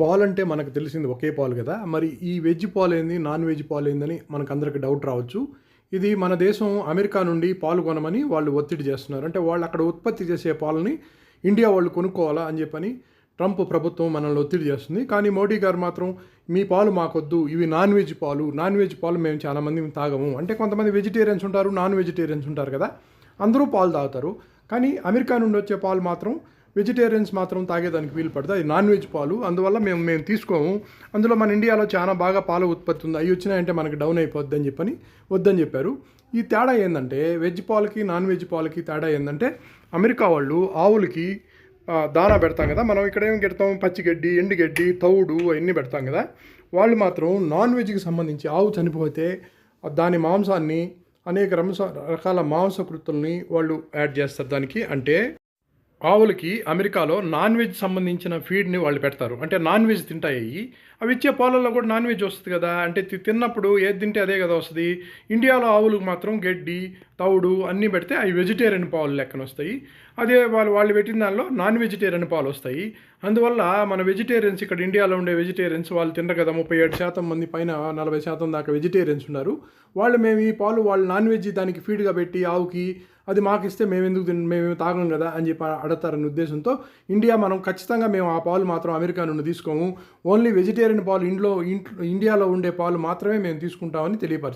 పాలు అంటే మనకు తెలిసింది ఒకే పాలు కదా. మరి ఈ వెజ్ పాలు ఏంది నాన్ వెజ్ పాలు ఏందని మనకు అందరికి డౌట్ రావచ్చు. ఇది మన దేశం అమెరికా నుండి పాలు కొనమని వాళ్ళు ఒత్తిడి చేస్తున్నారు. అంటే వాళ్ళు అక్కడ ఉత్పత్తి చేసే పాలని ఇండియా వాళ్ళు కొనుక్కోవాలా అని చెప్పని ట్రంప్ ప్రభుత్వం మనల్ని ఒత్తిడి చేస్తుంది. కానీ మోడీ గారు మాత్రం మీ పాలు మాకొద్దు ఇవి నాన్ వెజ్ పాలు నాన్ వెజ్ పాలు మేము చాలామంది తాగము. అంటే కొంతమంది వెజిటేరియన్స్ ఉంటారు నాన్ వెజిటేరియన్స్ ఉంటారు కదా. అందరూ పాలు తాగుతారు. కానీ అమెరికా నుండి వచ్చే పాలు మాత్రం వెజిటేరియన్స్ మాత్రం తాగేదానికి వీలు పడుతుంది అది నాన్ వెజ్ పాలు. అందువల్ల మేము మేము తీసుకోము. అందులో మన ఇండియాలో చాలా బాగా పాల ఉత్పత్తి ఉంది. అవి వచ్చినాయంటే మనకి డౌన్ అయిపోద్ది అని చెప్పని వద్దని చెప్పారు. ఈ తేడా ఏంటంటే వెజ్ పాలకి నాన్ వెజ్ పాలకి తేడా ఏంటంటే అమెరికా వాళ్ళు ఆవులకి దానా పెడతాం కదా. మనం ఇక్కడ ఏం పెడతాం? పచ్చిగడ్డి ఎండుగడ్డి తౌడు అవన్నీ పెడతాం కదా. వాళ్ళు మాత్రం నాన్ వెజ్కి సంబంధించి ఆవు చనిపోతే దాని మాంసాన్ని అనేక రంస రకాల మాంసకృతుల్ని వాళ్ళు యాడ్ చేస్తారు దానికి. అంటే ఆవులకి అమెరికాలో నాన్ వెజ్ సంబంధించిన ఫీడ్ని వాళ్ళు పెడతారు. అంటే నాన్ వెజ్ తింటాయి అవి. ఇచ్చే పాలల్లో కూడా నాన్ వెజ్ వస్తుంది కదా. అంటే తిన్నప్పుడు ఏది తింటే అదే కదా వస్తుంది. ఇండియాలో ఆవులకు మాత్రం గడ్డి తౌడు అన్నీ పెడితే అవి వెజిటేరియన్ పాలు లెక్కన వస్తాయి. అదే వాళ్ళు వాళ్ళు పెట్టిన దానిలో నాన్ వెజిటేరియన్ పాలు వస్తాయి. అందువల్ల మన వెజిటేరియన్స్ ఇక్కడ ఇండియాలో ఉండే వెజిటేరియన్స్ వాళ్ళు తినరు కదా. ముప్పై ఏడు శాతం మంది పైన నలభై శాతం దాకా వెజిటేరియన్స్ ఉన్నారు. వాళ్ళు మేము ఈ పాలు వాళ్ళు నాన్ వెజ్ దానికి ఫీడ్గా పెట్టి ఆవుకి అది మాకు ఇస్తే మేము ఎందుకు మేము తాగం కదా అని చెప్పి అడతారనే ఉద్దేశంతో ఇండియా మనం ఖచ్చితంగా మేము ఆ పాలు మాత్రం అమెరికా నుండి తీసుకోము. ఓన్లీ వెజిటేరియన్ పాలు ఇంట్లో ఇంట్లో ఇండియాలో ఉండే పాలు మాత్రమే మేము తీసుకుంటామని తెలియపరిచారు.